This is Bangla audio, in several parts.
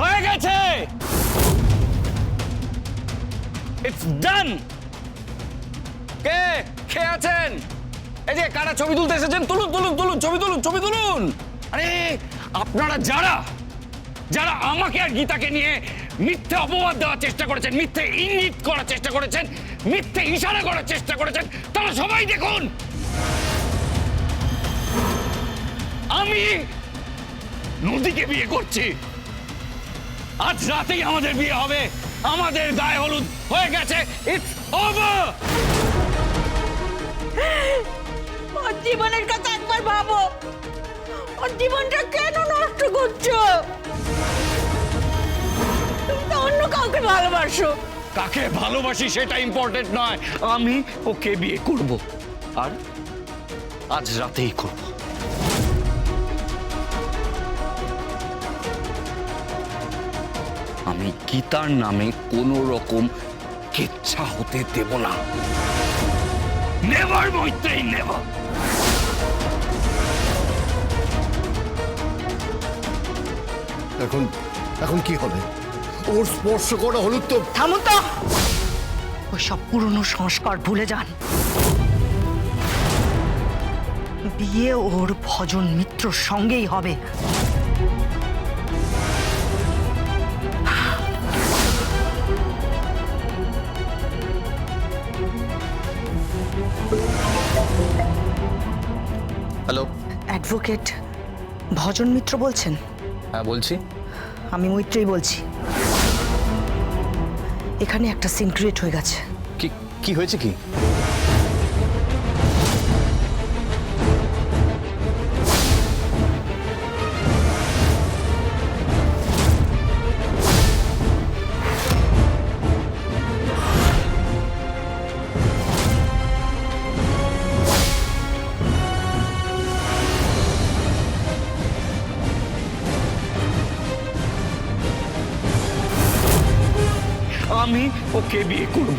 হয়ে গেছে। ইটস ডান কে? কে আছেন? এই যে কারা ছবি তুলতে এসেছেন? তুলুন তুলুন তুলুন, ছবি তুলুন ছবি তুলুন। আরে, আপনারা যারা যারা আমাকে আর গীতাকে নিয়ে মিথ্যে অপবাদ দেওয়ার চেষ্টা করেছেন, মিথ্যে ইঙ্গিত করার চেষ্টা করেছেন, মিথ্যে ইশারা করার চেষ্টা করেছেন, তারা সবাই দেখুন। আমি নদীকে বিয়ে করছি। আজ রাতেই আমাদের বিয়ে হবে। আমাদের গায়ে হলুদ হয়ে গেছে। ইটস ওভার ওর জীবনের কথা একবার ভাবো। ওর জীবনটা কেন নষ্ট করছ? তুমি তো অন্য কাউকে ভালোবাসো। কাকে ভালোবাসি সেটা ইম্পর্টেন্ট নয়। আমি ওকে বিয়ে করব। আর আজ রাতেই করব। গীতার নামে কোনো রকম কেচ্ছা হতে দেব না। নেভার মৈত্রেই নেভার এখন এখন কি হবে? ওর স্পর্শ করা হলুদ তো থামুন তো! ওই সব পুরনো সংস্কার ভুলে যান। বিয়ে ওর ভজন মিত্রর সঙ্গেই হবে। হ্যালো অ্যাডভোকেট ভজন মিত্র বলছেন? হ্যাঁ বলছি। আমি মৈত্রী বলছি। এখানে একটা সিন ক্রিয়েট হয়ে গেছে। কি কি হয়েছে কি? আমি ওকে বিয়ে করব।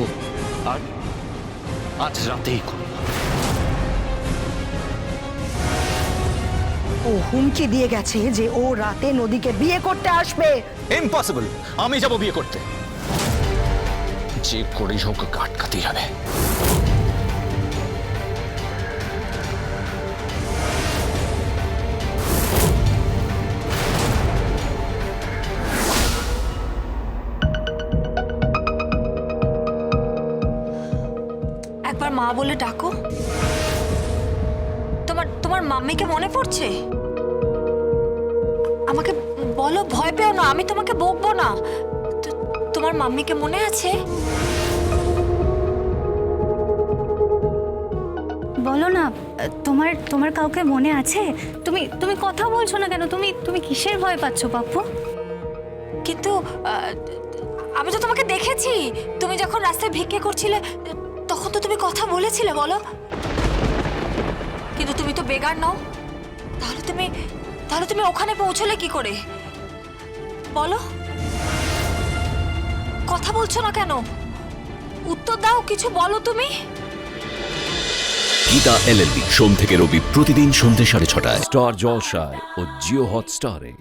আর আজ রাতেই করব। ও হুমকি দিয়ে গেছে যে ও রাতে নদীকে বিয়ে করতে আসবে। ইম্পসিবল আমি যাব বিয়ে করতে। যে করেই হোক আটকাতেই হবে। একবার মা বলে ডাকো? তোমার তোমার মাম্মিকে মনে পড়ছে? আমাকে বলো ভয় পেও না আমি তোমাকে বকবো না। তোমার মাম্মিকে মনে আছে? বলো না তোমার তোমার কাউকে মনে আছে? তুমি তুমি কথা বলছো না কেন? তুমি তুমি কিসের ভয় পাচ্ছ পাপ্পু কিন্তু আমি তো তোমাকে দেখেছি। তুমি যখন রাস্তায় ভিক্ষে করছিলে তখন তো তুমি কথা বলেছিলে বলো। কিন্তু তুমি তো বেগার নও। তাহলে তুমি তাহলে তুমি ওখানে পৌঁছলে কি করে? বলো। কথা বলছো না কেন? উত্তর দাও কিছু বলো তুমি। গীতা এলএলবি সোম থেকে রবি প্রতিদিন সন্ধ্যে সাড়ে ছটায়। স্টার জলসায় ও জিও হটস্টারে।